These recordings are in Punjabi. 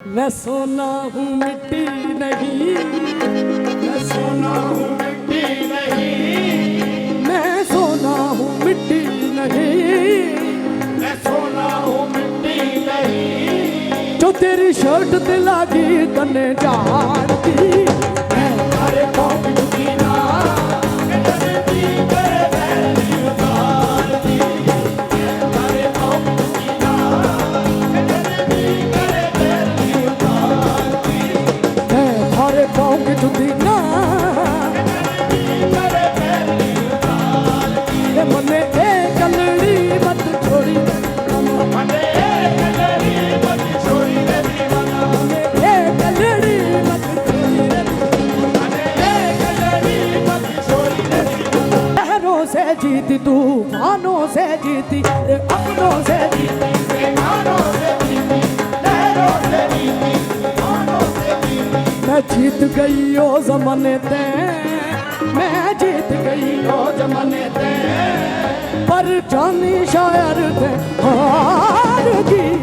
मैं सोना हूँ मिट्टी नहीं मैं सोना हूँ मिट्टी नहीं मैं सोना हूँ मिट्टी नहीं मैं सोना हूँ मिट्टी नहीं जो तेरी शर्ट ते लागी तने जानती मैं अरे कौन दुखी ना तेरे दी ਜੁਦੀ ਨਾ ਇਹ ਬੰਨੇ ਇਹ ਕਲੜੀ ਮਤ ਛੋੜੀ। ਬੰਨੇ ਇਹ ਕਲੜੀ ਮਤ ਛੋੜੀ ਰੇ ਦੀਵਾਨਾ। ਬੰਨੇ ਇਹ ਕਲੜੀ ਮਤ ਛੋੜੀ ਰੇ ਬੰਨੇ ਇਹ ਕਲੜੀ ਮਤ ਛੋੜੀ ਰੇ ਦੀਵਾਨਾ। ਲਹਿਰੋਂ ਸੇ ਜੀਤੀ ਤੂੰ ਮਾਨੋਂ ਸੇ ਜੀਤੀ ਇਹ ਅਪਨੋਂ ਸੇ ਜੀਤੀ। ਸੇ ਮਾਨੋਂ ਸੇ ਜੀਤੀ ਲਹਿਰੋਂ ਸੇ ਜੀਤੀ। ਮੈਂ ਜੀਤ ਗਈ ਉਹ ਜ਼ਮਾਨੇ ਤੇ। ਮੈਂ ਜਿੱਤ ਗਈ ਉਹ ਜ਼ਮਾਨੇ ਤੇ। ਪਰ ਜਾਨੀ ਸ਼ਾਇਰ ਤੇ ਹਾਰ ਗਈ।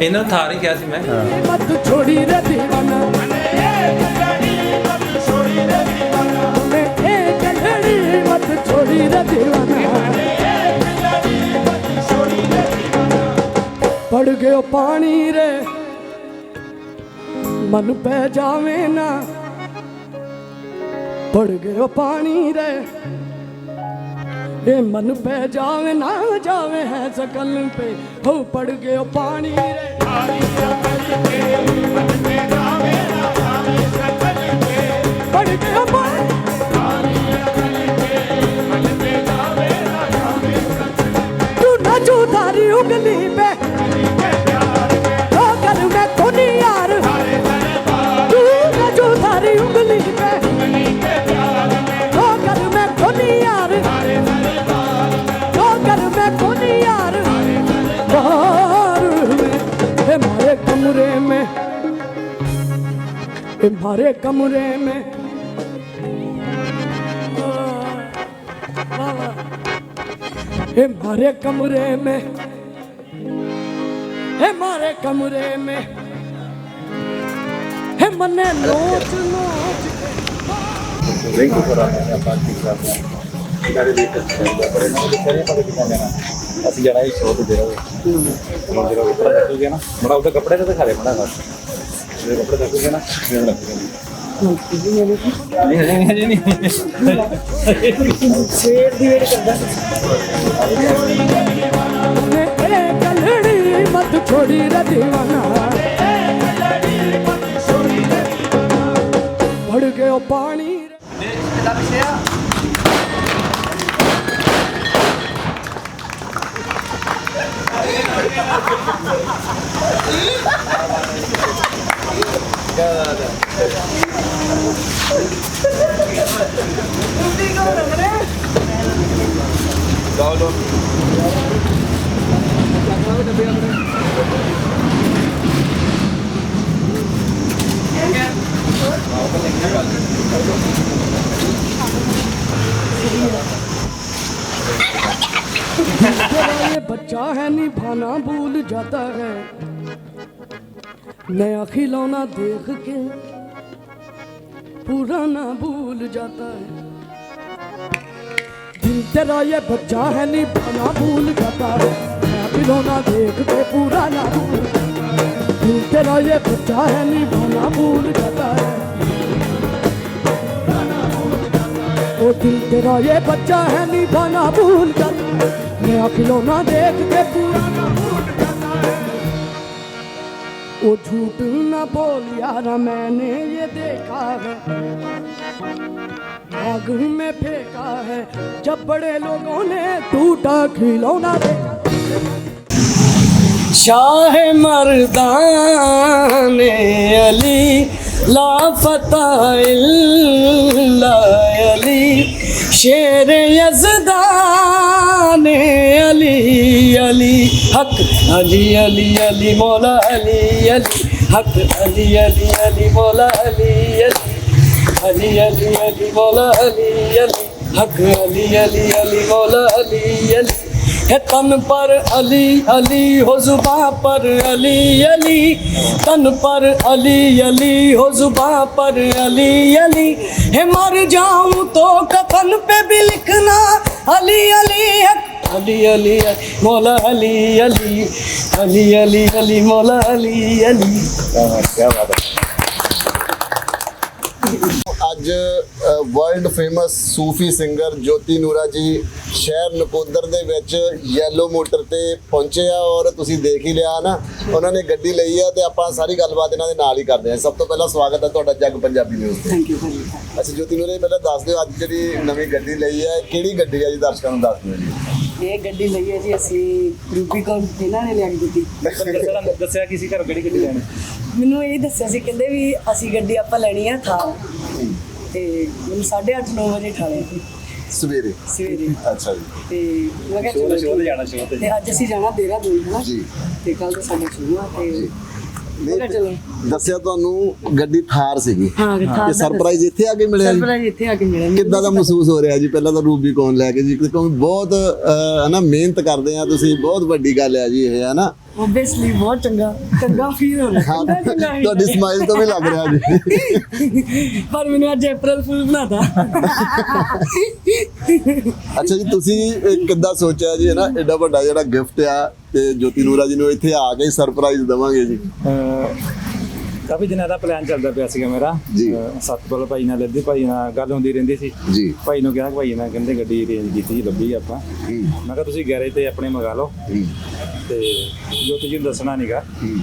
ਇਹਨਾਂ ਥਾਰ ਹੀ ਕਿਹਾ ਸੀ ਮੈਂ। ਮਤ ਛੋੜੀ ਰੇ ਪੜਗੇ ਗਿਓ ਪਾਣੀ ਰੇ। ਮਨ ਪੈ ਜਾਵੇ ਨਾ। ਪੜ ਗਿਓ ਪਾਣੀ ਰੇ। ਇਹ ਮਨ ਪੈ ਜਾਵੇ ਨਾ, ਜਾਵੇ ਹੈ ਸਕਲ ਪੇ। ਹੋ ਪੜ ਗਿਓ ਪਾਣੀ ਰੇ। ਪਾਣੀ ਪੜ हे मारे कमरे में वाह, वाह। हे मारे कमरे में हे मारे कमरे में हे मने नोच नोच ਰਿੰਗ ਕਰਾ ਰਹੇ ਆਪਾਂ ਠੀਕ ਕਰ ਰਹੇ ਹਾਂ ਇਹਨਾਂ ਦੇ ਲਈ ਚਾਹੀਦਾ ਪਰ ਇਹਨਾਂ ਦੇ ਸਾਰੇ ਪਤਾ ਕਿੱਦਾਂ ਜਾਣਾ ਅਸੀਂ ਜਾਣਾ ਇਹ ਸ਼ੋਅ ਤੇ ਦੇ ਰਹੇ ਹਾਂ ਜਿਹੜਾ ਕੱਪੜਾ ਰੱਖੋਗੇ ਨਾ ਬੜਾ ਉਹਦੇ ਕੱਪੜੇ ਤੇ ਦਿਖਾ ਦੇ ਬਣਾ ਨਾ ਸਵੇਰ ਦੀ ਵੇਲੇ ਕਰਦਾ ਕਲੜੀ ਮਤ ਛੋੜੀ ਰ دیਵਾਨਾ ਭੜ ਗਿਆ ਪਾਣੀ ਦੇ ਕਿਤਾਬ ਸਿਆ Ha ha ha ha! बच्चा है निभाना भूल जाता है। नया खिलौना देख के पुराना भूल जाता है दिल तेरा ये बच्चा है निभाना भूल जाता है नया खिलौना देख के पुराना भूल दिल तेरा ये बच्चा है निभाना भूल जाता है ओ दिल तेरा ये बच्चा है निभाना भूल जाता है नया खिलौना देख के पुराना भूल जाता है ओ झूठ न बोल यार, मैंने ये देखा है। आग में फेंका है, जब बड़े लोगों ने टूटा खिलौना देखा। शाह मर्दान अली इल्ला अली। शेर यजदान अली अली हक अली अली अली मौला अली अली हक अली अली अली मौला अली अली अली अली अली मौला अली अली हक अली अली अली मौला अली अली है तन पर अली अली हो जुबा पर अली अली तन पर अली अली हो जुबा पर अली अली है मर जाऊँ तो कफन पे भी আলী আলী মোলা আলী আলী আলী আলী আলী মোলা আলী আলী ਅੱਜ world famous Sufi singer Jyoti Noora ji ਸ਼ਹਿਰ ਨਕੋਦਰ ਦੇ ਵਿੱਚ ਯੈਲੋ ਮੋਟਰ ਤੇ ਪਹੁੰਚੇ ਆ ਔਰ ਤੁਸੀਂ ਦੇਖ ਹੀ ਲਿਆ ਨਾ ਉਹਨਾਂ ਨੇ ਗੱਡੀ ਲਈ ਆ ਤੇ ਆਪਾਂ ਸਾਰੀ ਗੱਲਬਾਤ ਇਹਨਾਂ ਦੇ ਨਾਲ ਹੀ ਕਰਦੇ ਆ ਸਭ ਤੋਂ ਪਹਿਲਾਂ ਸਵਾਗਤ ਹੈ ਤੁਹਾਡਾ ਜੱਗ ਪੰਜਾਬੀ ਨਿਊਜ਼ ਤੇ। ਥੈਂਕ ਯੂ ਭਾਜੀ ਅੱਛਾ ਜੋਤੀ ਨੂਰਾ ਜੀ ਪਹਿਲਾਂ ਦੱਸ ਦਿਓ ਅੱਜ ਜਿਹੜੀ ਨਵੀਂ ਗੱਡੀ ਲਈ ਆ ਕਿਹੜੀ ਗੱਡੀ ਆ ਜੀ? ਦਰਸ਼ਕਾਂ ਨੂੰ ਦੱਸ ਦਿਓ ਜੀ। ਇਹ ਗੱਡੀ ਲਈ ਹੈ ਜੀ ਅਸੀਂ ਰੂਬੀਕੌਨ ਇਹਨਾਂ ਨੇ ਲਿਆ ਕੇ ਦਿੱਤੀ। ਦੱਸਿਆ ਕਿਸੇ ਘਰ ਕਿਹੜੀ ਗੱਡੀ ਲੈਣੀ? ਮੈਨੂੰ ਇਹ ਦੱਸਿਆ ਸੀ ਕਹਿੰਦੇ ਵੀ ਅਸੀਂ ਗੱਡੀ ਆਪਾਂ ਲੈਣੀ ਆ ਥਾਰ ਤੇ ਮੈਨੂੰ 8:30 9 ਵਜੇ ਠਾਲਿਆ ਸੀ ਸਵੇਰੇ? ਸਵੇਰੇ। ਅੱਛਾ ਜੀ। ਤੇ ਮੈਂ ਕਿਹਾ ਚਲੋ। ਜਾਣਾ ਸ਼ੋਅ ਤੇ। ਅੱਜ ਅਸੀਂ ਜਾਣਾ ਦੇਹਰਾਦੂਨ ਹਨਾ ਜੀ। ਤੇ ਕੱਲ ਤੋਂ ਸਾਡਾ ਸ਼ੁਰੂ ਆ ਤੇ ਦੱਸਿਆ ਤੁਹਾਨੂੰ ਗੱਡੀ ਥਾਰ ਸੀਗੀ। ਹਾਂ ਤੇ ਸਰਪ੍ਰਾਈਜ਼ ਇੱਥੇ ਆ ਕੇ ਮਿਲਿਆ ਜੀ? ਸਰਪ੍ਰਾਈਜ਼ ਇੱਥੇ ਆ ਕੇ ਮਿਲਿਆ। ਮੈਨੂੰ। ਕਿੱਦਾਂ ਦਾ ਮਹਿਸੂਸ ਹੋ ਰਿਹਾ ਜੀ? ਪਹਿਲਾਂ ਤਾਂ ਰੂਬੀ ਕੌਣ ਲੈ ਕੇ ਜੀ? ਕਿਉਂਕਿ ਬਹੁਤ ਅਹ, ਹਨਾ ਮਿਹਨਤ ਕਰਦੇ ਆ ਤੁਸੀਂ। ਬਹੁਤ ਵੱਡੀ ਗੱਲ ਹੈ ਜੀ ਇਹ ਹਨਾ? Obviously ਬਹੁਤ ਚੰਗਾ ਚੰਗਾ ਫੀਲ ਹੋ ਰਿਹਾ। ਹਾਂ ਚੰਗਾ ਚੰਗਾ feel ਤੁਹਾਡੀ ਹੋ। ਸਮਾਈਲ ਤੋਂ ਵੀ ਲੱਗ ਰਿਹਾ ਜੀ। ਪਰ ਮੈਨੂੰ ਅੱਜ April ਫੁੱਲ ਬਣਾਤਾ। ਅੱਛਾ ਜੀ ਤੁਸੀਂ ਇਹ ਕਿੱਦਾਂ ਸੋਚਿਆ ਜੀ ਹਨਾ ਐਡਾ ਵੱਡਾ ਜਿਹੜਾ ਗਿਫਟ ਆ ਤੇ ਜੋਤੀ ਨੂਰਾ ਜੀ ਨੂੰ ਇੱਥੇ ਆ ਕੇ ਸਰਪ੍ਰਾਈਜ਼ ਦਵਾਂਗੇ ਜੀ? ਅਹ ਕਾਫੀ ਦਿਨਾਂ ਦਾ ਪਲਾਨ ਚੱਲਦਾ ਪਿਆ ਸੀਗਾ ਮੇਰਾ। ਜੀ। ਅਹ ਸਤਪਾਲ ਭਾਈ ਨਾਲ ਲੱਦੀ ਭਾਈ ਨਾਲ ਗੱਲ ਹੁੰਦੀ ਰਹਿੰਦੀ ਸੀ। ਜੀ। ਭਾਈ ਨੂੰ ਕਿਹਾ ਕਿ ਭਾਈ ਨਾਲ ਕਹਿੰਦੇ ਗੱਡੀ ਅਰੇਂਜ ਕੀਤੀ ਜੀ ਲੱਭੀ ਆਪਾਂ। ਹੂੰ, ਮੈਂ ਕਿਹਾ ਤੁਸੀਂ ਗੈਰੇਜ ਤੇ ਆਪਣੇ ਮੰਗਾ ਲਓ। ਹੂੰ, ਤੇ ਜੋ ਤੁਸੀਂ ਨੂੰ ਦੱਸਣਾ ਨਹੀਂਗਾ ਹੂੰ,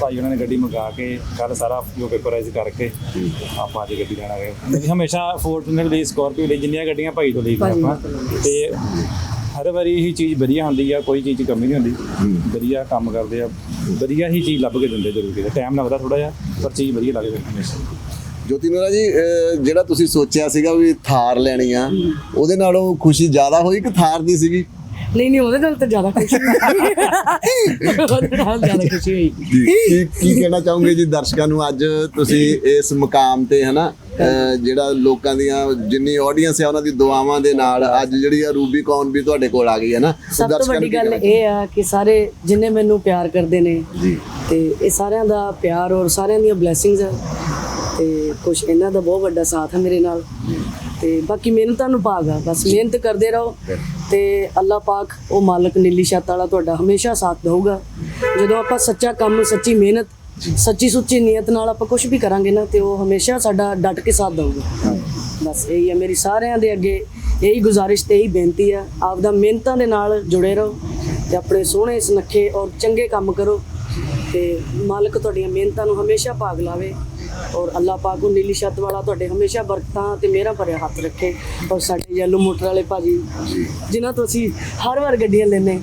ਭਾਈ ਉਹਨਾਂ ਨੇ ਗੱਡੀ ਮੰਗਾ ਕੇ ਕੱਲ ਸਾਰਾ ਜੋ ਪੇਪਰਾਈਜ਼ ਕਰਕੇ ਆਪਾਂ ਅੱਜ ਗੱਡੀ ਲੈਣਾ ਗਏ। ਅਸੀਂ ਹਮੇਸ਼ਾ ਫੋਰਚੂਨਰ ਲਈ ਸਕਾਰਪੀਓ ਲਈ ਜਿੰਨੀਆਂ ਗੱਡੀਆਂ ਭਾਈ ਤੋਂ ਭਾਈ ਆਪਾਂ। ਤੇ ਹਰ ਵਾਰੀ ਇਹੀ ਚੀਜ਼ ਵਧੀਆ ਹੁੰਦੀ ਆ ਕੋਈ ਚੀਜ਼ ਦੀ ਕਮੀ ਨਹੀਂ ਹੁੰਦੀ। ਵਧੀਆ ਕੰਮ ਕਰਦੇ ਆ ਵਧੀਆ ਹੀ ਚੀਜ਼ ਲੱਭ ਕੇ ਦਿੰਦੇ ਜ਼ਰੂਰ ਕਿਤੇ। ਟਾਈਮ ਲੱਗਦਾ ਥੋੜਾ ਜਿਹਾ ਪਰ ਚੀਜ਼ ਵਧੀਆ ਲੱਗਦੀ ਹਮੇਸ਼ਾ ਜੋਤੀ ਨੂਰਾ ਜੀ ਜਿਹੜਾ ਤੁਸੀਂ ਸੋਚਿਆ ਸੀਗਾ ਵੀ ਥਾਰ ਲੈਣੀ ਆ ਉਹਦੇ ਨਾਲੋਂ ਖੁਸ਼ੀ ਜ਼ਿਆਦਾ ਹੋਈ ਕਿ ਥਾਰ ਦੀ ਸੀਗੀ? ਨਹੀਂ ਨਹੀਂ ਉਹਦੇ ਨਾਲ ਤਾਂ ਜ਼ਿਆਦਾ ਖੁਸ਼ੀ ਹੋਈ। ਉਹਦੇ ਨਾਲ ਜ਼ਿਆਦਾ ਖੁਸ਼ੀ ਹੋਈ। ਜੀ ਕੀ ਕੀ ਕਹਿਣਾ ਚਾਹੋਗੇ ਜੀ ਦਰਸ਼ਕਾਂ ਨੂੰ ਅੱਜ ਤੁਸੀਂ ਇਸ ਮੁਕਾਮ ਤੇ ਹਨਾ? ਜਿਹੜਾ ਲੋਕਾਂ ਦੀਆਂ ਜਿੰਨੀ ਆਡੀਅנס ਹੈ ਉਹਨਾਂ ਦੀ ਦੁਆਵਾਂ ਦੇ ਨਾਲ ਅੱਜ ਜਿਹੜੀ ਆ ਰੂਬੀ ਕੌਨ ਵੀ ਤੁਹਾਡੇ ਕੋਲ ਆ ਗਈ ਹੈ ਨਾ ਸਭ ਤੋਂ ਵੱਡੀ ਗੱਲ ਇਹ ਆ ਕਿ ਸਾਰੇ ਜਿੰਨੇ ਮੈਨੂੰ ਪਿਆਰ ਕਰਦੇ ਨੇ ਜੀ। ਤੇ ਇਹ ਸਾਰਿਆਂ ਦਾ ਪਿਆਰ ਔਰ ਸਾਰਿਆਂ ਦੀਆਂ ਬਲੇਸਿੰਗਸ ਆ ਤੇ ਕੁਝ ਇਹਨਾਂ ਦਾ ਬਹੁਤ ਵੱਡਾ ਸਾਥ ਹੈ ਮੇਰੇ ਨਾਲ। ਤੇ ਬਾਕੀ ਮਿਹਨਤਾਂ ਨੂੰ ਆ ਬਸ ਮਿਹਨਤ ਕਰਦੇ ਰਹੋ ਤੇ ਅੱਲਾਹ ਪਾਕ ਉਹ ਮਾਲਕ ਨੀਲੀ ਛੱਤ ਵਾਲਾ ਤੁਹਾਡਾ ਹਮੇਸ਼ਾ ਸਾਥ ਦੇਊਗਾ। ਜਦੋਂ ਆਪਾਂ ਸੱਚਾ ਕੰਮ ਸੱਚੀ ਮਿਹਨਤ ਸੱਚੀ ਸੁੱਚੀ ਨੀਅਤ ਨਾਲ ਆਪਾਂ ਕੁਝ ਵੀ ਕਰਾਂਗੇ ਨਾ ਤੇ ਉਹ ਹਮੇਸ਼ਾ ਸਾਡਾ ਡਟ ਕੇ ਸਾਥ ਦੇਊਗਾ। ਬਸ ਇਹੀ ਹੈ ਮੇਰੀ ਸਾਰਿਆਂ ਦੇ ਅੱਗੇ ਇਹੀ ਗੁਜ਼ਾਰਿਸ਼ ਤੇ ਇਹੀ ਬੇਨਤੀ ਆ ਆਪਦਾ ਮਿਹਨਤਾਂ ਦੇ ਨਾਲ ਜੁੜੇ ਰਹੋ ਤੇ ਆਪਣੇ ਸੋਹਣੇ ਸੁਨੱਖੇ ਔਰ ਚੰਗੇ ਕੰਮ ਕਰੋ ਤੇ ਮਾਲਕ ਤੁਹਾਡੀਆਂ ਮਿਹਨਤਾਂ ਨੂੰ ਹਮੇਸ਼ਾ ਭਾਗ ਲਾਵੇ। ਔਰ ਅੱਲਾਹ ਪਾਕ ਨੂੰ ਨੀਲੀ ਛੱਤ ਵਾਲਾ ਤੁਹਾਡੇ ਹਮੇਸ਼ਾ ਬਰਕਤਾਂ ਤੇ ਮਿਹਰਾਂ ਭਰਿਆ ਹੱਥ ਰੱਖੇ ਔਰ ਸਾਡੇ ਯੈਲੋ ਮੋਟਰ ਵਾਲੇ ਭਾਜੀ ਜਿਨ੍ਹਾਂ ਤੋਂ ਅਸੀਂ ਹਰ ਵਾਰ ਗੱਡੀਆਂ ਲੈਨੇ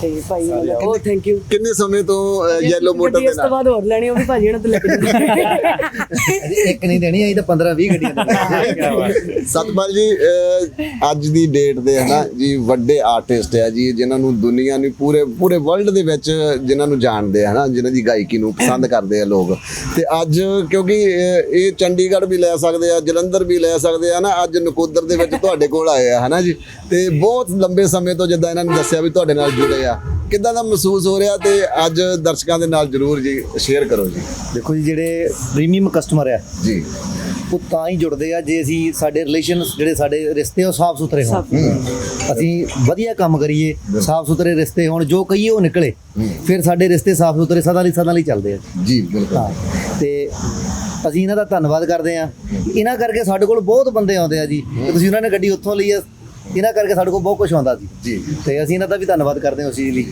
ਤੇ ਭਾਈ ਬਹੁਤ ਥੈਂਕ ਯੂ ਕਿੰਨੇ ਸਮੇਂ ਤੋਂ ਯੈਲੋ ਮੋਟਰ ਦੇ ਇਸ ਤੋਂ ਨਾਲ ਬਾਅਦ ਹੋਰ ਲੈਣੀ ਉਹ ਵੀ ਭਾਜੀ ਉਹਨਾਂ ਤੋਂ ਲੈ ਕੇ ਇੱਕ ਨਹੀਂ ਦੇਣੀ ਅਸੀਂ ਤਾਂ 15 20 ਗੱਡੀਆਂ ਸਤਪਾਲ ਜੀ ਅੱਜ ਦੀ ਡੇਟ ਦੇ ਹਨਾ ਜੀ ਵੱਡੇ ਆਰਟਿਸਟ ਆ ਜੀ ਜਿਨ੍ਹਾਂ ਨੂੰ ਦੁਨੀਆ ਨੂੰ ਪੂਰੇ ਪੂਰੇ ਵਰਲਡ ਦੇ ਵਿੱਚ ਜਿਨ੍ਹਾਂ ਨੂੰ ਜਾਣਦੇ ਆ ਹਨਾ ਜਿਨ੍ਹਾਂ ਦੀ ਗਾਇਕੀ ਨੂੰ ਪਸੰਦ ਕਰਦੇ ਆ ਲੋਕ। ਤੇ ਅੱਜ ਕਿਉਂਕਿ ਇਹ ਚੰਡੀਗੜ੍ਹ ਵੀ ਲੈ ਸਕਦੇ ਆ ਜਲੰਧਰ ਵੀ ਲੈ ਸਕਦੇ ਆ ਨਾ ਅੱਜ ਨਕੋਦਰ ਦੇ ਵਿੱਚ ਤੁਹਾਡੇ ਕੋਲ ਆਏ ਆ ਹਨਾ ਜੀ? ਤੇ ਬਹੁਤ ਲੰਬੇ ਸਮੇਂ ਤੋਂ ਜਿੱਦਾਂ ਇਹਨਾਂ ਨੇ ਦੱਸਿਆ ਵੀ ਤੁਹਾਡੇ ਨਾਲ ਜੁੜੇ ਆ। ਕਿੱਦਾਂ ਦਾ ਮਹਿਸੂਸ ਹੋ ਰਿਹਾ? ਤੇ ਅੱਜ ਦਰਸ਼ਕਾਂ ਦੇ ਨਾਲ ਜਰੂਰ ਜੀ ਸ਼ੇਅਰ ਕਰੋ ਜੀ। ਦੇਖੋ ਜੀ ਜਿਹੜੇ ਪ੍ਰੀਮੀਅਮ ਕਸਟਮਰ ਆ ਜੀ। ਉਹ ਤਾਂ ਹੀ ਜੁੜਦੇ ਆ ਜੇ ਅਸੀਂ ਸਾਡੇ ਰਿਲੇਸ਼ਨ ਜਿਹੜੇ ਸਾਡੇ ਰਿਸ਼ਤੇ ਉਹ ਸਾਫ਼ ਸੁਥਰੇ ਹੋਣ। ਅਸੀਂ ਵਧੀਆ ਕੰਮ ਕਰੀਏ ਸਾਫ਼ ਸੁਥਰੇ ਰਿਸ਼ਤੇ ਹੋਣ ਜੋ ਕਹੀਏ ਉਹ ਨਿਕਲੇ। ਫਿਰ ਸਾਡੇ ਰਿਸ਼ਤੇ ਸਾਫ਼ ਸੁਥਰੇ ਸਦਾ ਲਈ ਸਦਾ ਲਈ ਚੱਲਦੇ ਆ। ਜੀ ਬਿਲਕੁਲ। ਤੇ ਅਸੀਂ ਇਹਨਾਂ ਦਾ ਧੰਨਵਾਦ ਕਰਦੇ ਆ ਇਹਨਾਂ ਕਰਕੇ ਸਾਡੇ ਕੋਲ ਬਹੁਤ ਬੰਦੇ ਆਉਂਦੇ ਆ ਜੀ। ਤੇ ਤੁਸੀਂ ਉਹਨਾਂ ਨੇ ਗੱਡੀ ਉੱਥੋਂ ਲਈ ਆ। ਇਹਨਾਂ ਕਰਕੇ ਸਾਡੇ ਕੋਲ ਬਹੁਤ ਕੁਝ ਆਉਂਦਾ ਜੀ। ਜੀ। ਤੇ ਅਸੀਂ ਇਹਨਾਂ ਦਾ ਵੀ ਧੰਨਵਾਦ ਕਰਦੇ ਹਾਂ ਉਸ ਚੀਜ਼ ਲਈ।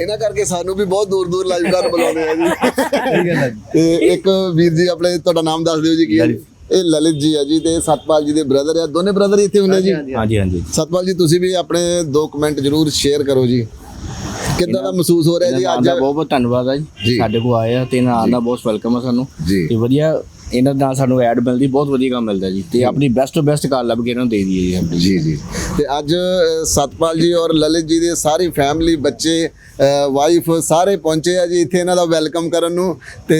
ਇਹਨਾਂ ਕਰਕੇ ਸਾਨੂੰ ਵੀ ਬਹੁਤ ਦੂਰ ਦੂਰ ਲਾਈਵ ਕਰ ਬੁਲਾਉਂਦੇ ਆ ਜੀ। ਤੇ ਇੱਕ ਵੀਰ ਜੀ ਆਪਣੇ ਤੁਹਾਡਾ ਨਾਮ ਦੱਸ ਦਿਓ ਜੀ ਕੀ ਹੈ। ਜੀ? ਇਹ ਲਲਿਤ ਜੀ ਆ ਜੀ ਤੇ ਸਤਪਾਲ ਜੀ ਦੇ ਬ੍ਰਦਰ ਆ। ਦੋਨੇ ਬ੍ਰਦਰ ਇੱਥੇ ਹੁੰਦੇ ਜੀ? ਹਾਂਜੀ ਹਾਂਜੀ ਸਤਪਾਲ ਜੀ ਤੁਸੀਂ ਵੀ ਆਪਣੇ ਦੋ ਕਮੈਂਟ ਜਰੂਰ ਸ਼ੇਅਰ ਕਰੋ ਜੀ। ਕਿੱਦਾਂ ਦਾ ਮਹਿਸੂਸ ਹੋ ਰਿਹਾ ਜੀ ਅੱਜ? ਦਾ ਬਹੁਤ ਬਹੁਤ ਧੰਨਵਾਦ ਹੈ ਜੀ। ਸਾਡੇ ਕੋਲ ਆਏ ਆ ਤੇ ਇਹਨਾਂ ਦਾ ਬਹੁਤ ਵੈਲਕਮ ਹੈ ਸਾਨੂੰ। ਤੇ ਵਧੀਆ ਇਹਨਾਂ ਨਾਲ ਸਾਨੂੰ ਐਡ ਮਿਲਦੀ ਬਹੁਤ ਵਧੀਆ ਕੰਮ ਮਿਲਦਾ ਜੀ। ਤੇ ਆਪਣੀ ਬੈਸਟ ਤੋਂ ਬੈਸਟ ਕਾਰ ਲੱਭ ਕੇ ਇਹਨਾਂ ਨੂੰ ਦੇ ਦਈਏ ਜੀ ਜੀ। ਤੇ ਅੱਜ ਸਤਪਾਲ ਜੀ ਔਰ ਲਲਿਤ ਜੀ ਦੇ ਸਾਰੀ ਫੈਮਿਲੀ ਬੱਚੇ ਵਾਈਫ ਸਾਰੇ ਪਹੁੰਚੇ ਆ ਜੀ ਇੱਥੇ ਇਹਨਾਂ ਦਾ ਵੈਲਕਮ ਕਰਨ ਨੂੰ। ਤੇ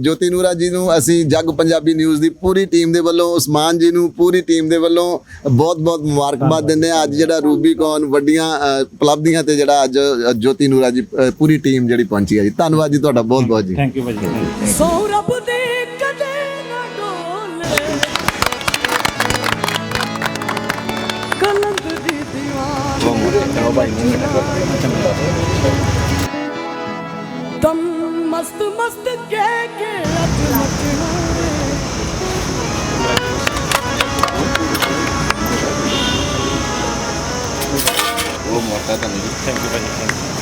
ਜੋਤੀ ਨੂਰਾ ਜੀ ਨੂੰ ਅਸੀਂ ਜੱਗ ਪੰਜਾਬੀ ਨਿਊਜ਼ ਦੀ ਪੂਰੀ ਟੀਮ ਦੇ ਵੱਲੋਂ ਉਸਮਾਨ ਜੀ ਨੂੰ ਪੂਰੀ ਟੀਮ ਦੇ ਵੱਲੋਂ ਬਹੁਤ ਬਹੁਤ ਮੁਬਾਰਕਬਾਦ ਦਿੰਦੇ ਆ। ਅੱਜ ਜਿਹੜਾ ਰੂਬੀਕੌਨ ਵੱਡੀਆਂ ਉਪਲਬਧੀਆਂ ਤੇ ਜਿਹੜਾ ਅੱਜ ਜੋਤੀ ਨੂਰਾ ਜੀ ਪੂਰੀ ਟੀਮ ਜਿਹੜੀ ਪਹੁੰਚੀ ਹੈ ਜੀ। ਧੰਨਵਾਦ ਜੀ ਤੁਹਾਡਾ ਬਹੁਤ ਬਹੁਤ ਜੀ। ਥੈਂਕ ਯੂ ਭਾਜੀ. ਸੋ ਰੱਬ ਦੀਵਾਨ ਦਮ ਮਸਤ ਮਸਤ ਕਹਿ ਕੇ ਅੱਜ ਨੱਚਣਾ ਉਹ ਮੋਟਾ ਤਾਂ ਨਹੀਂ ਥੈਂਕ ਯੂ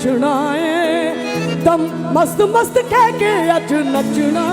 ਨੱਚਣਾ ਏ। ਦਮ ਮਸਤ ਮਸਤ ਕਹਿ ਕੇ ਅੱਜ ਨੱਚਣਾ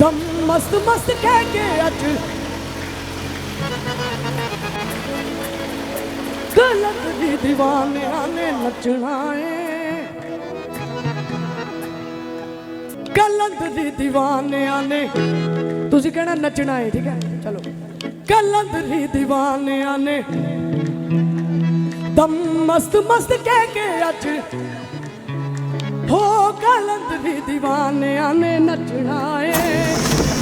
ਦਮ ਮਸਤ ਮਸਤ ਕਹਿ ਕੇ ਅੱਜ। ਕਲੰਕ ਦੀ ਦੀਵਾਨਿਆਂ ਨੇ ਨੱਚਣਾ ਏ। ਕਲੰਕ ਦੀ ਦੀਵਾਨਿਆਂ ਨੇ ਤੁਸੀਂ ਕਹਿਣਾ ਨੱਚਣਾ ਏ, ਠੀਕ ਹੈ? ਚਲੋ। ਕਲੰਕ ਦੀ ਦੀਵਾਨਿਆਂ ਨੇ ਦਮ ਮਸਤ ਮਸਤ ਕਹਿ ਕੇ ਅੱਜ ਕਲੰਦ ਦੀ دیਵਾਨਿਆਂ ਨੇ ਨੱਚਣਾ ਏ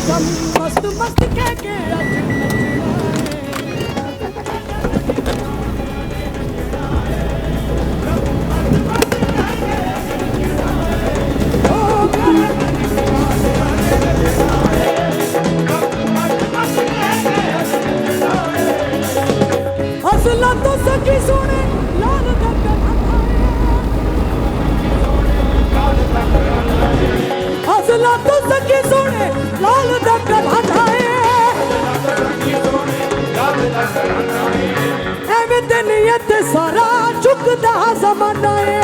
ਦਮ ਮਸਤ ਮਸਤ ਕਹਿ ਕੇ ਅੱਜ ਨੱਚਣਾ ਏ। ਤੇ ਸਾਰਾ ਚੁੱਕਦਾ ਜ਼ਮਾਨਾ ਏ।